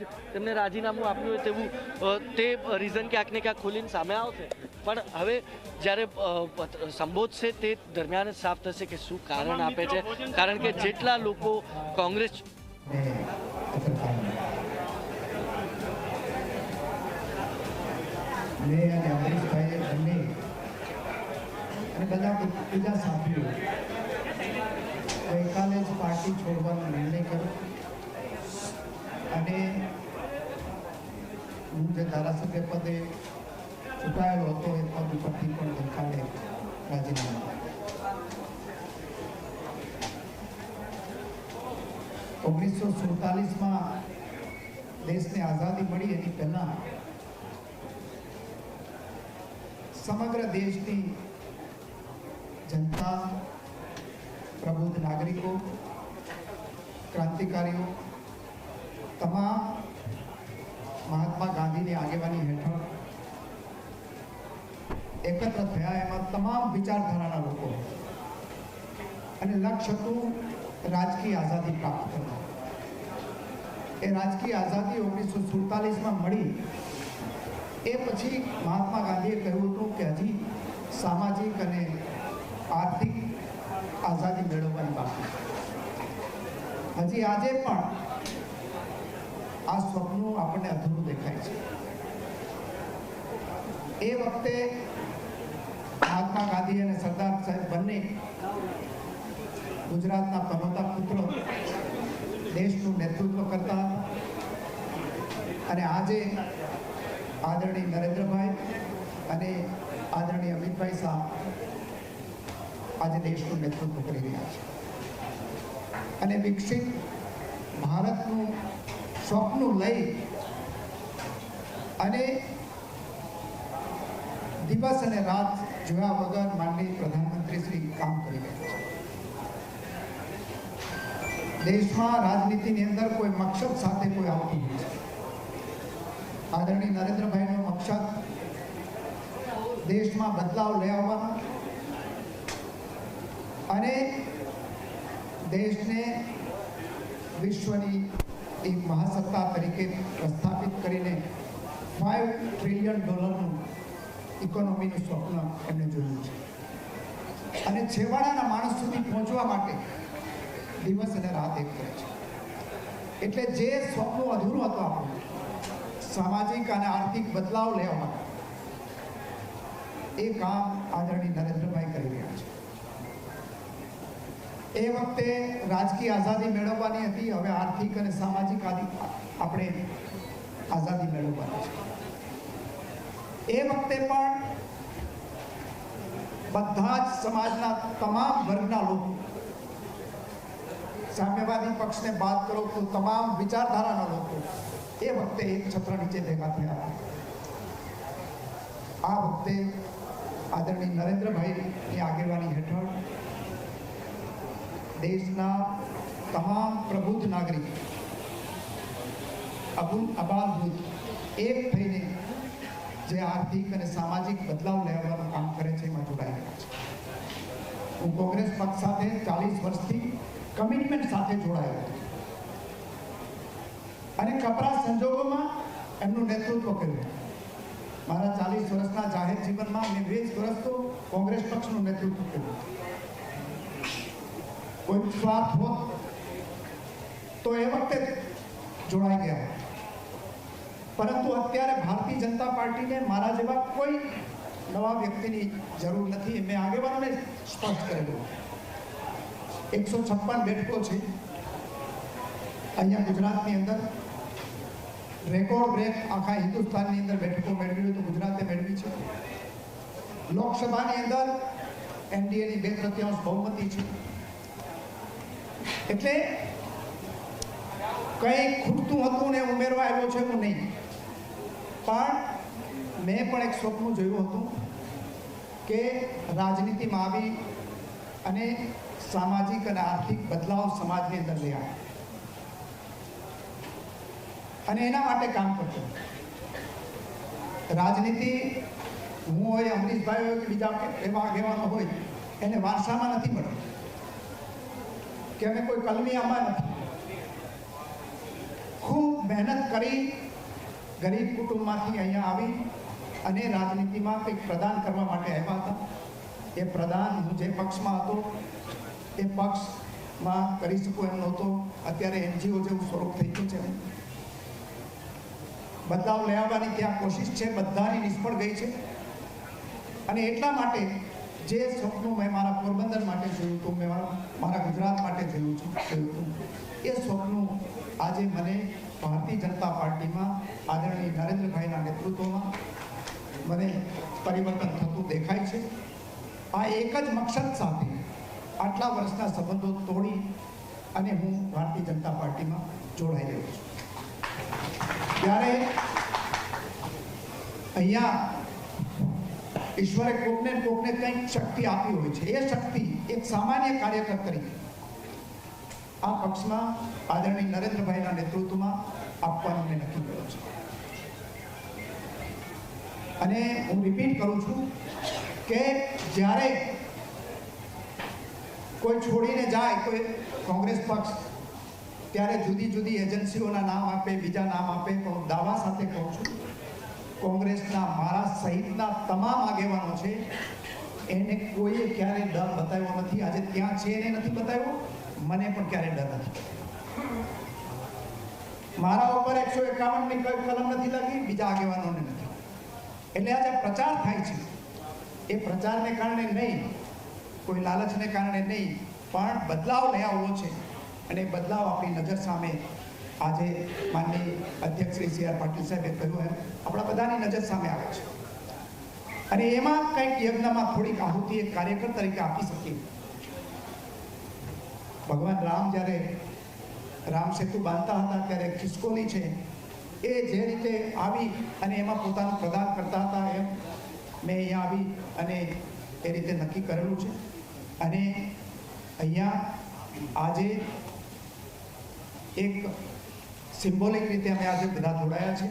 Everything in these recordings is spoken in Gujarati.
જ તેમને રાજીનામું આપ્યું હોય તેવું તે રીઝન ક્યાંક ને ક્યાંક ખોલીને સામે આવશે. પણ હવે જ્યારે સંબોધશે તે દરમિયાન સાફ થશે કે શું કારણ આપે છે. કારણ કે જેટલા લોકો કોંગ્રેસ મેં અને અમરીશભાઈએ બંને અને બધા બીજા સાથીઓ ગઈકાલે જ પાર્ટી છોડવાનો નિર્ણય કર્યો. અને હું જે ધારાસભ્ય પદે ચૂંટાયેલો હતો, એ પદ ઉપરથી પણ ગઈકાલે રાજીનામું ઓગણીસો સુડતાલીસમાં દેશને આઝાદી મળી એની પહેલા સમગ્ર દેશની જનતા, પ્રબુદ્ધ નાગરિકો, ક્રાંતિકારીઓ, તમામ મહાત્મા ગાંધીની આગેવાની હેઠળ એકત્ર થયા એમાં તમામ વિચારધારાના લોકો અને લક્ષ્ય હતું રાજકીય આઝાદી પ્રાપ્ત કરવા. એ રાજકીય આઝાદી ઓગણીસો સુડતાલીસમાં મળી. એ પછી મહાત્મા ગાંધીએ કહ્યું હતું કે હજી સામાજિક અને આર્થિક આઝાદી મેળવવાની બાકી હજી આજે પણ આ સ્વપ્ન આપણને અધૂરું દેખાય છે. એ વખતે મહાત્મા ગાંધી અને સરદાર સાહેબ બંને ગુજરાતના પનોતા પુત્રો દેશનું નેતૃત્વ કરતા અને આજે આદરણીય નરેન્દ્રભાઈ અને આદરણીય અમિતભાઈ શાહ આજે દેશનું નેતૃત્વ કરી રહ્યા છે. અને વિકસિત ભારતનું સ્વપ્ન લઈ અને દિવસ અને રાત જોયા વગર માનનીય પ્રધાનમંત્રી શ્રી કામ કરી રહ્યા છે. દેશમાં રાજનીતિની અંદર કોઈ મકસદ સાથે કોઈ આવતું નથી. આદરણીય નરેન્દ્રભાઈનો મકસદ દેશમાં બદલાવ લઈ આવવાનો અને દેશને વિશ્વની એક મહાસત્તા તરીકે પ્રસ્થાપિત કરીને ફાઇવ ટ્રિલિયન ડોલરનું ઇકોનોમીનું સ્વપ્ન એમણે જોયું છે. અને છેવાડાના માણસ સુધી પહોંચવા માટે દિવસ અને રાત એક કરે છે. એટલે જે સ્વપ્નો અધૂરું હતું આપણું, સામાજિક અને આર્થિક બદલાવ લેવા માટે, એ કામ આદરણીય નરેન્દ્રભાઈ કરી છે એ વખતે રાજકીય આઝાદી મેળવવાની હતી. હવે આર્થિક અને સામાજિક આપણે આઝાદી મેળવવાની છે. એ વખતે પણ બધા જ સમાજના તમામ વર્ગના લોકો સામ્યવાદી પક્ષને બાદ કરો તો તમામ વિચારધારાના લોકો એ વખતે એક છત્ર નીચે ભેગા થયા આ વખતે આદરણીય નરેન્દ્રભાઈની આગેવાની હેઠળ દેશના તમામ પ્રબુદ્ધ નાગરિક અબુલ અબાલભૂત એક થઈને જે આર્થિક અને સામાજિક બદલાવ લેવાનું કામ કરે છે એમાં જોડાઈ રહ્યા છે હું કોંગ્રેસ પક્ષ સાથે ચાલીસ વર્ષથી કમિટમેન્ટ સાથે જોડાયો હતો. અને કપરા સંજોગોમાં એમનું નેતૃત્વ કર્યું. મારા ચાલીસ વર્ષના જાહેર જીવનમાં મેં વીસ વર્ષ તો કોંગ્રેસ પક્ષનું નેતૃત્વ કર્યું. કોઈ સ્વાર્થ હોત, તો એ વખતે જોડાઈ ગયા. પરંતુ અત્યારે ભારતીય જનતા પાર્ટીને મારા જેવા કોઈ નવા વ્યક્તિની જરૂર નથી. મેં આગેવાનોને સ્પષ્ટ કરેલું એકસો છપ્પન બેઠકો છે. અહીંયા ગુજરાતની અંદર રેકોર્ડ બ્રેક આખા હિન્દુસ્તાનની અંદર બેઠકો મેળવી હોય તો ગુજરાતે મેળવી છે. લોકસભાની અંદર એનડીએની બે તૃતીયાંશ બહુમતી છે. એટલે કંઈ ખૂટતું હતું ને ઉમેરવા આવ્યો છે હું નહીં? પણ મેં પણ એક સ્વપ્ન જોયું હતું કે રાજનીતિમાં આવી અને સામાજિક અને આર્થિક બદલાવ સમાજની અંદર લઈ આવે. અને એના માટે કામ કરતો રાજનીતિ હું હોય, અમરીશભાઈ હોય કે બીજા એવા આગેવાનો હોય, એને વારસામાં નથી મળતી. કે અમે કોઈ કલમી આમાં નથી. ખૂબ મહેનત કરી ગરીબ કુટુંબમાંથી અહીંયા આવી અને રાજનીતિમાં કંઈક પ્રદાન કરવા માટે આવ્યા હતા. એ પ્રદાન હું જે પક્ષમાં હતો, એ પક્ષમાં કરી શકું એમ નહોતો. અત્યારે એનજીઓ જેવું સ્વરૂપ થઈ ગયું છે. બદલાવ લઈ આવવાની ત્યાં કોશિશ છે, બધાની નિષ્ફળ ગઈ છે. અને એટલા માટે જે સ્વપ્નું મેં મારા પોરબંદર માટે જોયું હતું, મેં મારા ગુજરાત માટે જોયું છું હતું. એ સ્વપ્નું આજે મને ભારતીય જનતા પાર્ટીમાં આદરણીય નરેન્દ્રભાઈના નેતૃત્વમાં મને પરિવર્તન થતું દેખાય છે. આ એક જ મકસદ સાથે આટલા વર્ષના સંબંધો તોડી અને હું ભારતીય જનતા પાર્ટીમાં જોડાઈ રહ્યો છું. ત્યારે અહીંયા ઈશ્વરે કોકને કોકને કંઈક શક્તિ આપી હોય છે. એ શક્તિ એક સામાન્ય કાર્યકર તરીકે આ પક્ષમાં આદરણીય નરેન્દ્રભાઈના નેતૃત્વમાં આપવાનું મેં નક્કી કર્યું છે. અને હું રિપીટ કરું છું કે જ્યારે કોઈ છોડીને જાય, કોઈ કોંગ્રેસ પક્ષ, ત્યારે જુદી જુદી એજન્સીઓના નામ આપે, બીજા નામ આપે, તો દાવા સાથે કહું છું કોંગ્રેસના મારા સહિતના તમામ આગેવાનો છે, એને કોઈએ ક્યારેય ડર બતાવ્યો નથી. આજે ત્યાં છે એને નથી બતાવ્યો, મને પણ ક્યારેય ડર નથી. મારા ઉપર એકસો એકાવનની કોઈ કલમ નથી લાગી, બીજા આગેવાનોને નથી. એટલે આજે પ્રચાર થાય છે. એ પ્રચારને કારણે નહીં, કોઈ લાલચને કારણે નહીં, પણ બદલાવ લઈ આવવો છે. અને બદલાવ આપણી નજર સામે આજે માનની અધ્યક્ષ શ્રી સી આર પાટીલ સાહેબે કહ્યું એમ, આપણા બધાની નજર સામે આવે છે. અને એમાં કંઈક યજ્ઞમાં થોડીક આહુતિ એક કાર્યકર તરીકે આપી શકીએ. ભગવાન રામ જ્યારે રામ સેતુ બાંધતા હતા, ત્યારે ખિસકોલી છે, એ જે રીતે આવી અને એમાં પોતાનું પ્રદાન કરતા હતા એમ મેં અહીંયા આવી અને એ રીતે નક્કી કરેલું છે. અને અહીંયા આજે એક સિમ્બોલિક રીતે અમે આજે બધા જોડાયા છે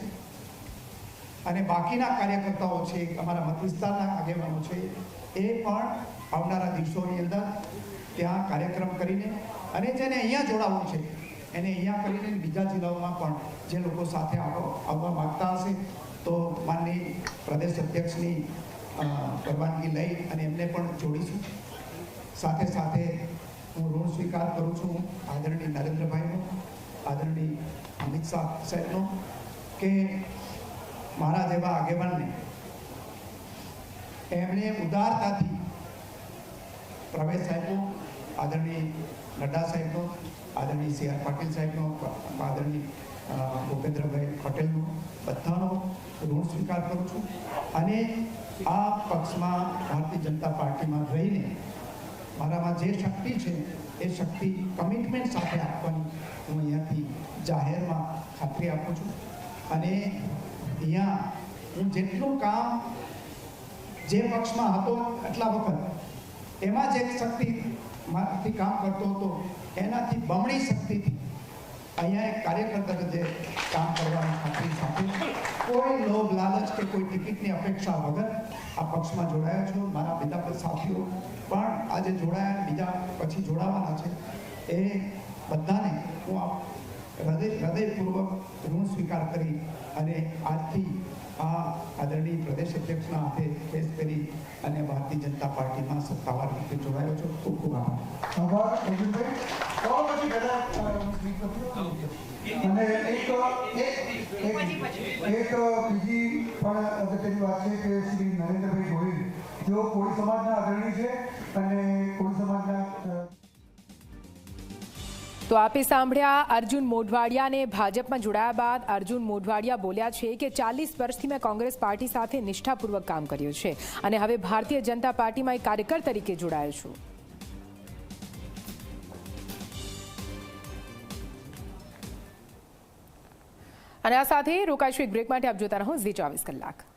અને બાકીના કાર્યકર્તાઓ છે અમારા મત વિસ્તારના આગેવાનો છે, એ પણ આવનારા દિવસોની અંદર ત્યાં કાર્યક્રમ કરીને અને જેને અહીંયા જોડાવવું છે, એને અહીંયા કરીને બીજા જિલ્લાઓમાં પણ જે લોકો સાથે આવવા માંગતા હશે, તો માનની પ્રદેશ અધ્યક્ષની પરવાનગી લઈ અને એમને પણ જોડીશું. સાથે સાથે હું ઋણ સ્વીકાર કરું છું આદરણીય નરેન્દ્રભાઈનો. આદરણીય અમિત શાહ સાહેબનો કે મારા જેવા આગેવાનને. એમણે ઉદારતાથી પ્રવેશ સાહેબનો આદરણીય નડ્ડા સાહેબનો, આદરણીય સી આર પાટીલ સાહેબનો, આદરણીય ભૂપેન્દ્રભાઈ પટેલનો, બધાનો ઋણ સ્વીકાર કરું છું. અને આ પક્ષમાં ભારતીય જનતા પાર્ટીમાં રહીને મારામાં જે શક્તિ છે, એ શક્તિ કમિટમેન્ટ સાથે આપવાની હું અહીંયાથી જાહેરમાં ખાતરી આપું છું. અને અહીંયા હું જેટલું કામ જે પક્ષમાં હતો એટલા વખત, એમાં જે શક્તિ માંથી કામ કરતો હતો, એનાથી બમણી શક્તિથી અહીંયા એક કાર્યકર તરીકે કામ કરવાની ખાતરી સાથે કોઈ લોભ, લાલચ કે કોઈ ટિકિટની અપેક્ષા વગર આ પક્ષમાં જોડાયો છું. મારા બીજા પણ સાથીઓ પણ આજે જોડાયા બીજા પછી જોડાવાના છે. એ બધાને હું હૃદય હૃદયપૂર્વક ઋણ સ્વીકાર કરી અને આજથી આ આદરણીય પ્રદેશ અધ્યક્ષના હાથે કેસ કરી અને ભારતીય જનતા પાર્ટીમાં સત્તાવાર રીતે જોડાયો છું. ખૂબ ખૂબ આભાર. અને એક એક બીજી પણ અગત્યની વાત છે કે શ્રી નરેન્દ્રભાઈ ગોહિલ, જેઓ કોળી સમાજના અગ્રણી છે અને કોળી સમાજના તો આપે સાંભળ્યા, અર્જુન મોઢવાડિયાને ભાજપમાં જોડાયા બાદ અર્જુન મોઢવાડિયા બોલ્યા છે કે ચાલીસ વર્ષથી મેં કોંગ્રેસ પાર્ટી સાથે નિષ્ઠાપૂર્વક કામ કર્યું છે અને હવે ભારતીય જનતા પાર્ટીમાં એક કાર્યકર તરીકે જોડાયો છું. અને આ સાથે રોકાઈશું એક બ્રેક માટે. આપ જોતા રહો ઝી ચોવીસ કલાક.